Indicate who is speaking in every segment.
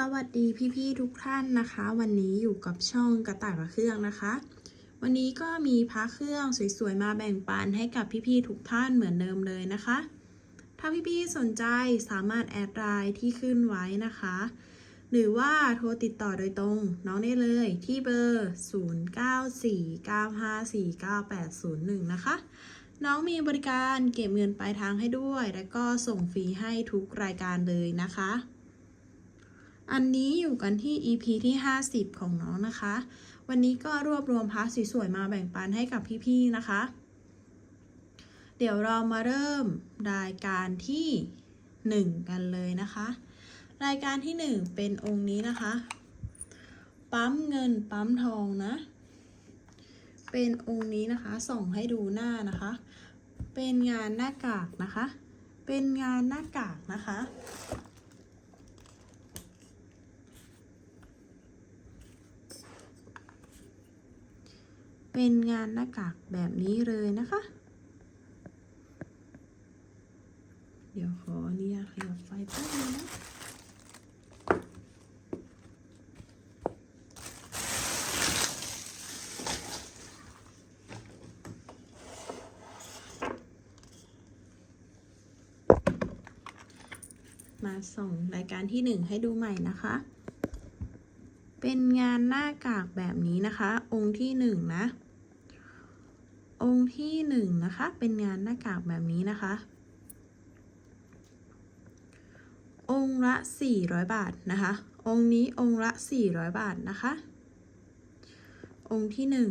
Speaker 1: สวัสดีพี่ๆทุกท่านนะคะ วันนี้อยู่กับช่องกระต่ายพระเครื่องนะคะ วันนี้ก็มีพระเครื่องสวยๆมาแบ่งปันให้กับพี่ๆทุกท่านเหมือนเดิมเลยนะคะ ถ้าพี่ๆสนใจสามารถแอดไลน์ที่ขึ้นไว้นะคะ หรือว่าโทรติดต่อโดยตรง น้องได้เลยที่เบอร์ 0949549801 นะคะ น้องมีบริการเก็บเงินปลายทางให้ด้วย และก็ส่งฟรีให้ทุกรายการเลยนะคะ อันนี้อยู่กันที่ EP ที่ 50 ของน้องนะคะ วันนี้ก็รวบรวมพาร์ทสวยๆมาแบ่งปันให้กับพี่ๆนะคะ เดี๋ยวเรามาเริ่มรายการที่ 1 กันเลยนะคะ รายการที่ 1 เป็นองค์นี้นะคะ ปั๊มเงินปั๊มทองนะ เป็นองค์นี้นะคะส่องให้ดูหน้านะคะ เป็นงานหน้ากากนะคะ เป็นงานหน้ากากนะคะ เป็นงานหน้ากากแบบนี้เลยนะคะ เดี๋ยวขออนุญาตขยับไฟแป๊บนึงนะมาส่งรายการที่หนึ่งให้ดูใหม่นะคะ เป็นงานหน้ากากแบบนี้นะคะ องค์ที่หนึ่งนะ องค์ที่หนึ่งนะคะ เป็นงานหน้ากากแบบนี้นะคะ องค์ละ 400 บาทนะคะ องค์นี้องค์ละ 400 บาทนะคะ องค์ที่หนึ่ง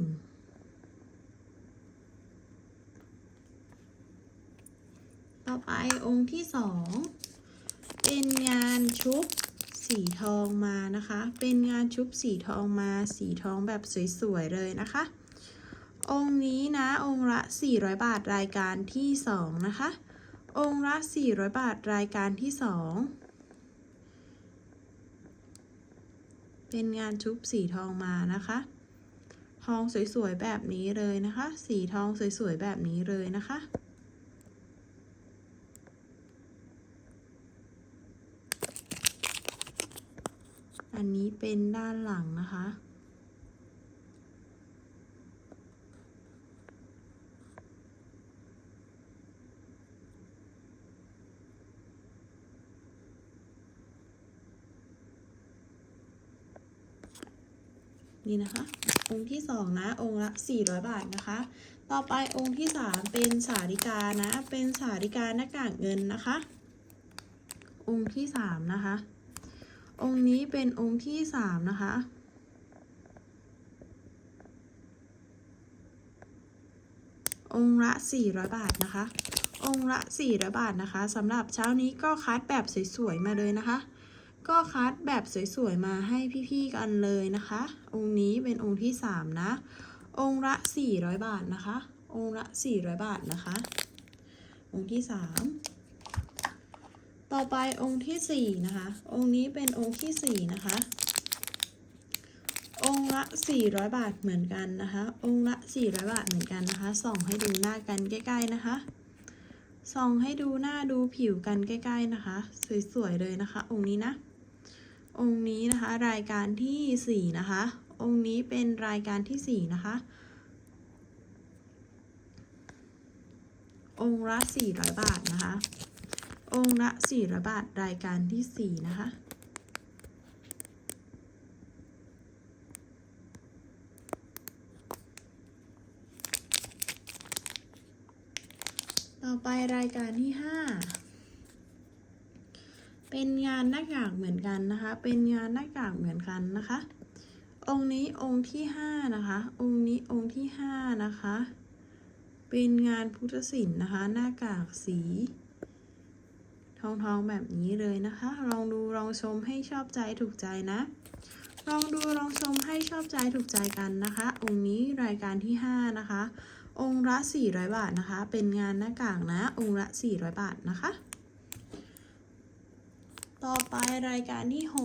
Speaker 1: ต่อไปองค์ที่สองเป็นงานชุบสีทองมานะคะ เป็นงานชุบสีทองมา สีทองแบบสวยๆเลยนะคะ องค์นี้นะ องค์ละ 400 บาทรายการที่ 2 นะคะ องค์ละ 400 บาทรายการที่ 2 เป็นงานชุบสีทองมานะคะ ทองสวยๆแบบนี้เลยนะคะ สีทองสวยๆแบบนี้เลยนะคะอันนี้เป็นด้านหลังนะคะ นี่นะคะ องค์ที่สองนะองค์ละ 400 บาทนะคะ ต่อไปองค์ที่สามเป็นสาริกานะ เป็นสาริกาหน้ากากเงินนะคะ องค์ที่สามนะคะ องค์นี้เป็นองค์ที่สามนะคะองค์ละ 400 บาทนะคะ องค์ละ 400 บาทนะคะสำหรับเช้านี้ก็คัดแบบสวย ๆ มาเลยนะคะ ก็คัดแบบสวยๆมาให้พี่ๆกันเลยนะคะ องค์นี้เป็นองค์ที่ 3 นะ องค์ละ 400 บาทนะคะ องค์ละ 400 บาทนะคะ องค์ที่ 3 ต่อไปองค์ที่ 4 นะคะ องค์นี้เป็นองค์ที่ 4 นะคะ องค์ละ 400 บาทเหมือนกันนะคะ องค์ละ 400 บาทเหมือนกันนะคะ ส่องให้ดูหน้ากันใกล้ ๆนะคะส่องให้ดูหน้าดูผิวกันใกล้ ๆนะคะ สวยๆเลยนะคะ องค์นี้นะ องค์นี้นะคะ รายการที่ 4 นะคะ องค์นี้เป็นรายการที่ 4 นะคะ องค์ละ400 บาทนะคะ องค์ละ400 บาทรายการที่ 4 นะคะต่อไปรายการที่ 5 เป็นงานหน้ากากเหมือนกันนะคะ เป็นงานหน้ากากเหมือนกันนะคะ องค์นี้องค์ที่5นะคะ องค์นี้องค์ที่5นะคะ เป็นงานพุทธศิลป์นะคะ หน้ากากสี ทองทองๆแบบนี้เลยนะคะ ลองดูลองชมให้ชอบใจถูกใจนะลองดูลองชมให้ชอบใจถูกใจกันนะคะ องค์นี้รายการที่ 5 นะคะ องค์ละ400 บาทนะคะ เป็นงานหน้ากากนะ องค์ละ400 บาทนะคะ ต่อไปรายการที่6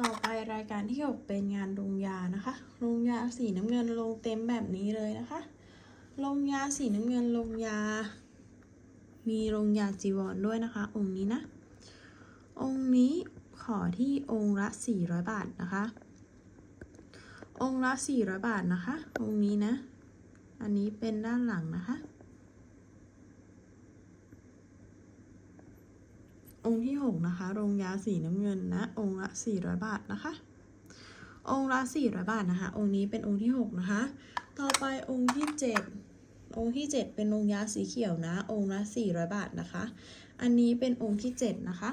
Speaker 1: ต่อไปรายการที่6เป็นงานลงยานะคะลงยาสีน้ำเงินลงเต็มแบบนี้เลยนะคะลงยาสีน้ำเงินลงยา มีลงยาจีวรด้วยนะคะ องค์นี้นะ องค์นี้ขอที่องค์ละ400 บาทนะคะ องค์ละ400 บาทนะคะ องค์นี้นะ อันนี้เป็นด้านหลังนะคะ องค์ที่ 6 นะคะ โรงยาสีน้ำเงินนะ องค์ละ 400 บาทนะคะ องค์ละ 400 บาทนะคะ องค์นี้เป็นองค์ที่ 6 นะคะ ต่อไปองค์ที่ 7 องค์ที่ 7 เป็นองยาสีเขียวนะ องค์ละ 400 บาทนะคะ อันนี้เป็นองค์ที่ 7 นะคะ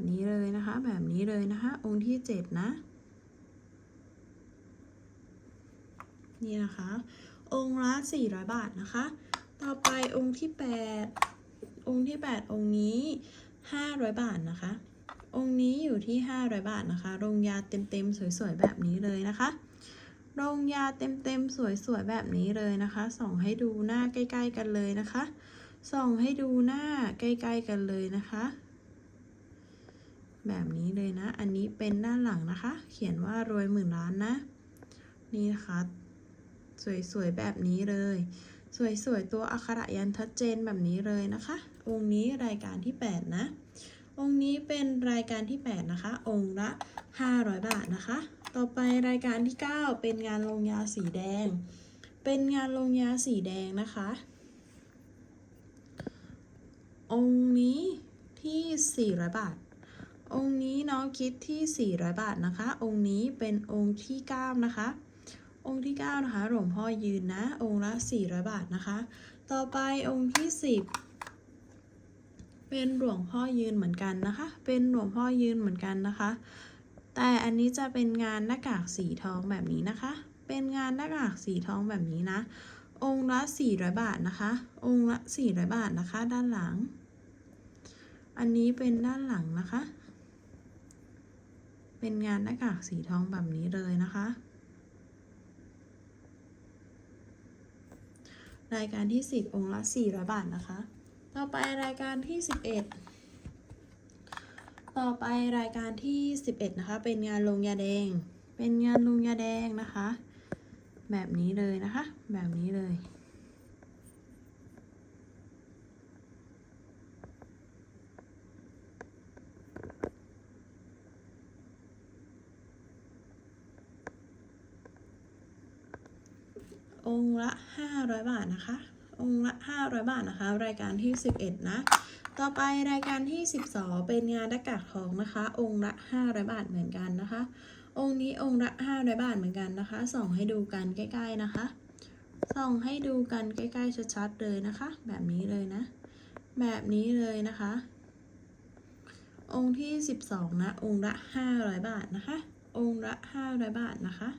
Speaker 1: แบบนี้เลยนะคะ แบบนี้เลยนะคะ องค์ที่7นะ นี่นะคะ องค์ละ400บาทนะคะ ต่อไปองค์ที่8องค์ที่8องค์นี้500บาทนะคะ องค์นี้อยู่ที่500บาทนะคะโรงยาเต็มๆสวยๆแบบนี้เลยนะคะโรงยาเต็มๆสวยๆแบบนี้เลยนะคะ ส่องให้ดูหน้าใกล้ ๆ กันเลยนะคะ ส่องให้ดูหน้าใกล้ ๆ กันเลยนะคะ แบบนี้เลยนะ อันนี้เป็นด้านหลังนะคะ เขียนว่ารวยหมื่นล้านนะ นี่นะคะ สวยๆ แบบนี้เลย สวยๆ ตัวอักขระยันชัดเจนแบบนี้เลยนะคะ องค์นี้รายการที่ 8 นะ องค์นี้เป็นรายการที่ 8 นะคะ องค์ละ 500 บาทนะคะ ต่อไปรายการที่ 9 เป็นงานลงยาสีแดง เป็นงานลงยาสีแดงนะคะ องค์นี้ที่ 400 บาท องค์นี้น้องคิดที่ 400 บาทนะคะ องค์นี้เป็นองค์ที่ 9 นะคะ องค์ที่ 9 นะคะ หลวงพ่อยืนนะ องค์ละ 400 บาทนะคะ ต่อไปองค์ที่ 10 เป็นหลวงพ่อยืนเหมือนกันนะคะ เป็นหลวงพ่อยืนเหมือนกันนะคะ แต่อันนี้จะเป็นงานหน้ากากสีทองแบบนี้นะคะ เป็นงานหน้ากากสีทองแบบนี้นะ องค์ละ 400 บาทนะคะ องค์ละ 400 บาทนะคะ ด้านหลัง อันนี้เป็นด้านหลังนะคะ เป็นงานหน้ากากสีทองแบบนี้เลยนะคะ รายการที่ 10 องค์ละ400บาทนะคะ ต่อไปรายการที่ 11 ต่อไปรายการที่ 11 นะคะ เป็นงานลงยาแดง เป็นงานลงยาแดงนะคะ แบบนี้เลยนะคะ แบบนี้เลย องค์ละ 500 บาทนะคะ องค์ละ 500 บาทนะคะ รายการที่ 11 นะ ต่อไปรายการที่ 12 เป็นงานหน้ากากทองนะคะ องค์ละ 500 บาทเหมือนกันนะคะ องค์นี้องค์ละ500 บาทเหมือนกันนะคะ ส่องให้ดูกันใกล้ ๆนะคะ ส่องให้ดูกันใกล้ๆชัดๆเลยนะคะ แบบนี้เลยนะ แบบนี้เลยนะคะ องค์ที่ 12 นะ องค์ละ 500 บาทนะคะ องค์ละ 500 บาทนะคะ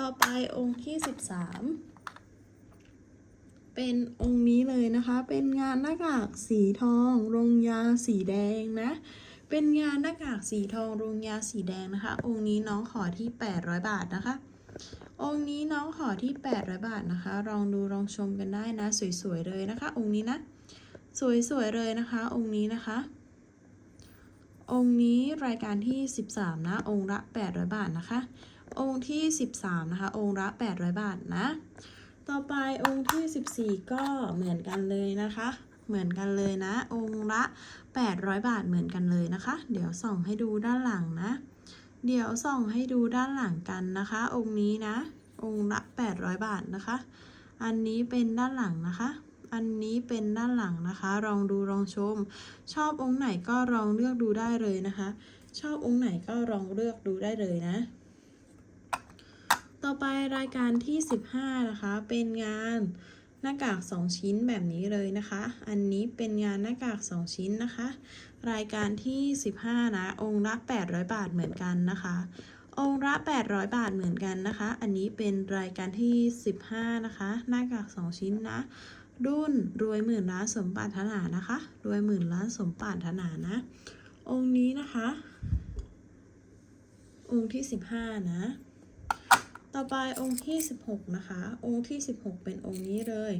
Speaker 1: ต่อไปองค์ที่ 13 เป็นองค์นี้เลยนะคะ เป็นงานหน้ากากสีทองรงยาสีแดงนะ เป็นงานหน้ากากสีทองรงยาสีแดงนะคะ องค์นี้น้องขอที่ 800 บาทนะคะ องค์นี้น้องขอที่ 800 บาทนะคะ ลองดูลองชมกันได้นะ สวยๆเลยนะคะ องค์นี้นะ สวยๆเลยนะคะ องค์นี้นะคะองค์นี้รายการที่ 13 นะ องค์ละ 800 บาทนะคะ องค์ที่ 13 นะคะ องค์ละ 800 บาทนะ ต่อไปองค์ที่ 14 ก็เหมือนกันเลยนะคะ เหมือนกันเลยนะ องค์ละ 800 บาทเหมือนกันเลยนะคะ เดี๋ยวส่องให้ดูด้านหลังนะ เดี๋ยวส่องให้ดูด้านหลังกันนะคะ องค์นี้นะ องค์ละ 800 บาทนะคะ อันนี้เป็นด้านหลังนะคะอันนี้เป็นด้านหลังนะคะ ลองดูลองชม ชอบองค์ไหนก็ลองเลือกดูได้เลยนะคะ ชอบองค์ไหนก็ลองเลือกดูได้เลยนะ ต่อไปรายการที่ 15 นะคะ เป็นงานหน้ากาก 2 ชิ้นแบบนี้เลยนะคะ อันนี้เป็นงานหน้ากาก 2 ชิ้นนะคะ รายการที่ 15 นะ องค์ละ 800 บาทเหมือนกันนะคะ องค์ละ 800 บาทเหมือนกันนะคะ อันนี้เป็นรายการที่ 15 นะคะ หน้ากาก 2 ชิ้นนะ รุ่นรวยหมื่นล้านสมปรารถนานะคะ รวยหมื่นล้านสมปรารถนานะ องค์นี้นะคะ องค์ที่ 15 นะ ต่อไปองค์ที่ 16 นะคะ องค์ที่ 16 เป็นองค์นี้เลย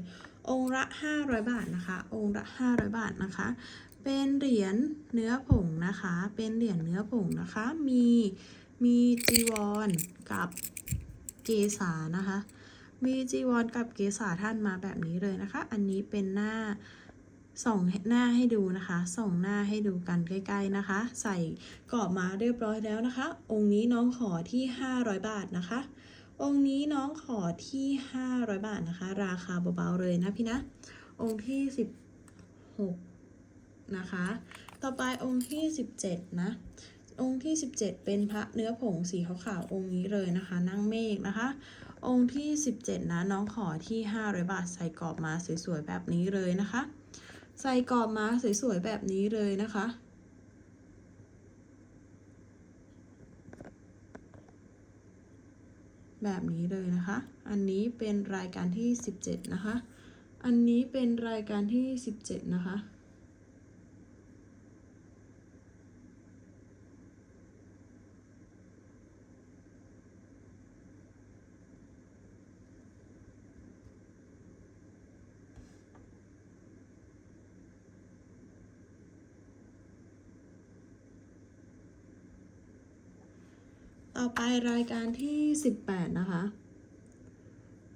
Speaker 1: องค์ละ 500 บาทนะคะ องค์ละ 500 บาทนะคะ เป็นเหรียญเนื้อผงนะคะ เป็นเหรียญเนื้อผงนะคะ มีมีจีวรกับเกษานะคะ มีจีวรกับเกษาท่านมาแบบนี้เลยนะคะ อันนี้เป็นหน้าส่องหน้าให้ดูนะคะ ส่องหน้าให้ดูกันใกล้ ๆนะคะ ใส่กรอบมาเรียบร้อยแล้วนะคะ องค์นี้น้องขอที่ 500 บาทนะคะ องค์นี้น้องขอที่ 500 บาทนะคะ ราคาเบาๆเลยนะพี่นะ องค์ที่ 16 นะคะ ต่อไปองค์ที่ 17 นะ องค์ที่ 17 เป็นพระเนื้อผงสีขาวๆองค์นี้เลยนะคะ นั่งเมฆนะคะ องค์ที่ 17 นะ น้องขอที่ 500 บาท ใส่กรอบมาสวยๆแบบนี้เลยนะคะ ใส่กรอบมาสวยๆแบบนี้เลยนะคะ แบบนี้เลยนะคะ อันนี้เป็นรายการที่ 17 นะคะ อันนี้เป็นรายการที่ 17 นะคะ อไปรายการที่ 18 นะคะ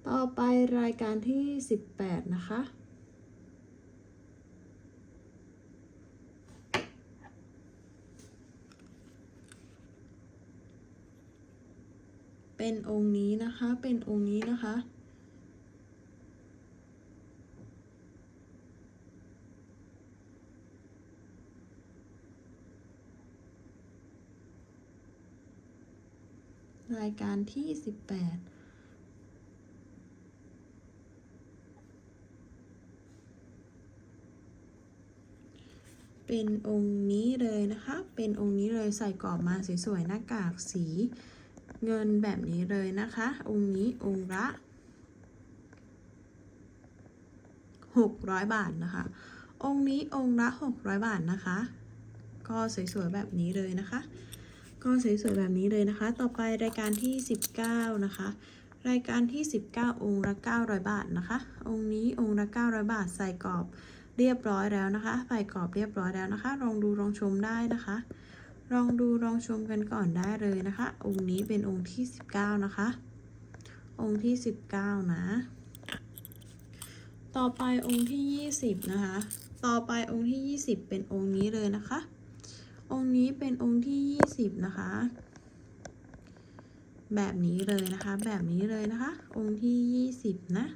Speaker 1: ต่อไปรายการที่ 18 นะคะเป็นองค์นี้นะคะ เป็นองค์นี้นะคะ รายการที่ 18 เป็นองค์นี้เลยนะคะ เป็นองค์นี้เลยใส่กรอบมาสวยๆหน้ากากสีเงินแบบนี้เลยนะคะ องค์นี้องค์ละ 600 บาทนะคะ องค์นี้องค์ละ 600 บาทนะคะ ก็สวยๆแบบนี้เลยนะคะ็สวยๆแบบนี้เลยนะคะ ต่อไปรายการที่ 19 นะคะ รายการที่ 19 องค์ละ 900 บาทนะคะ องค์นี้องค์ละ 900 บาทใส่กรอบเรียบร้อยแล้วนะคะใส่กรอบเรียบร้อยแล้วนะคะ ลองดูลองชมได้นะคะ ลองดูลองชมกันก่อนได้เลยนะคะ องค์นี้เป็นองค์ที่ 19 นะคะ องค์ที่ 19 นะ ต่อไปองค์ที่ 20 นะคะ ต่อไปองค์ที่ 20 เป็นองค์นี้เลยนะคะ องค์นี้เป็นองค์ที่ 20 นะคะ แบบนี้เลยนะคะ แบบนี้เลยนะคะ องค์ที่ 20 นะ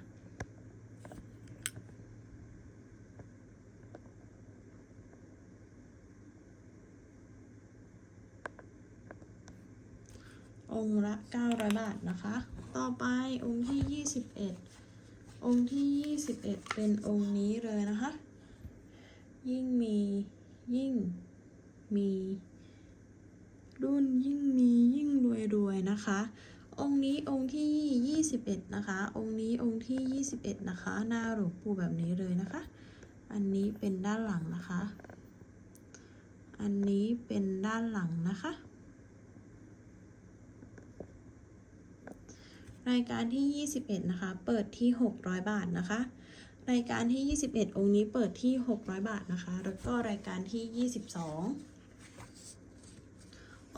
Speaker 1: องค์ละ900บาทนะคะ ต่อไปองค์ที่ 21 องค์ที่ 21 เป็นองค์นี้เลยนะคะ ยิ่งมียิ่ง มีรุ่นยิ่งมียิ่งรวยรวยนะคะ องค์นี้องค์ที่ 21 นะคะ องค์นี้องค์ที่ 21 นะคะ หน้าหลวงปู่แบบนี้เลยนะคะ อันนี้เป็นด้านหลังนะคะ อันนี้เป็นด้านหลังนะคะ รายการที่ 21 นะคะ เปิดที่ 600 บาทนะคะรายการที่ 21 องค์นี้เปิดที่ 600 บาทนะคะ แล้วก็รายการที่ 22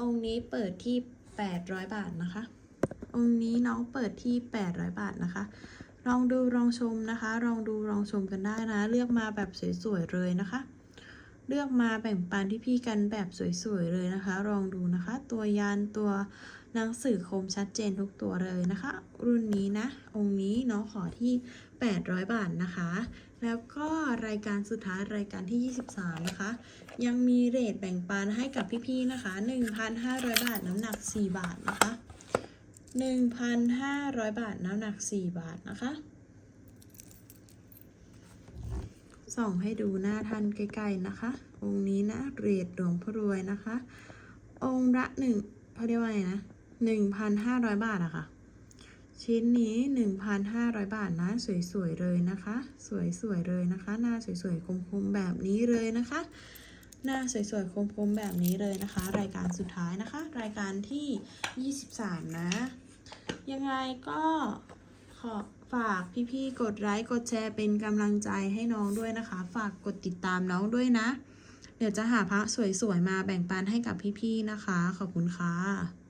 Speaker 1: องค์นี้เปิดที่ 800 บาทนะคะ องค์นี้น้องเปิดที่ 800 บาทนะคะ ลองดูลองชมนะคะ ลองดูลองชมกันได้นะ เลือกมาแบบสวยๆเลยนะคะ เลือกมาแบ่งปันที่พี่กันแบบสวยๆเลยนะคะ ลองดูนะคะ ตัวยานตัวหนังสือคมชัดเจนทุกตัวเลยนะคะ รุ่นนี้นะ องค์นี้น้องขอที่ 800 บาทนะคะ แล้วก็รายการสุดท้ายรายการที่ 23 นะคะ ยังมีเรทแบ่งปันให้กับพี่ๆนะคะ 1,500 บาทน้ำหนัก 4 บาทนะคะ 1,500 บาทน้ำหนัก 4 บาทนะคะส่องให้ดูหน้าท่านใกล้ๆนะคะ องค์นี้นะเรทหลวงพ่อรวยนะคะ องค์ละหนึ่งเขาเรียกว่าไงนะหนึ่งพันห้าร้อยบาทอะค่ะ ชิ้นนี้หนึ่งพันห้าร้อยบาทนะ สวยๆเลยนะคะ สวยๆเลยนะคะ หน้าสวยๆคมๆแบบนี้เลยนะคะ หน้าสวยๆคมๆแบบนี้เลยนะคะ รายการสุดท้ายนะคะ รายการที่ 23 นะ ยังไงก็ขอฝากพี่ๆ กดไลค์ กดแชร์เป็นกำลังใจให้น้องด้วยนะคะ ฝากกดติดตามน้องด้วยนะ เดี๋ยวจะหาพระสวยๆ มาแบ่งปันให้กับพี่ๆ นะคะ ขอบคุณค่ะ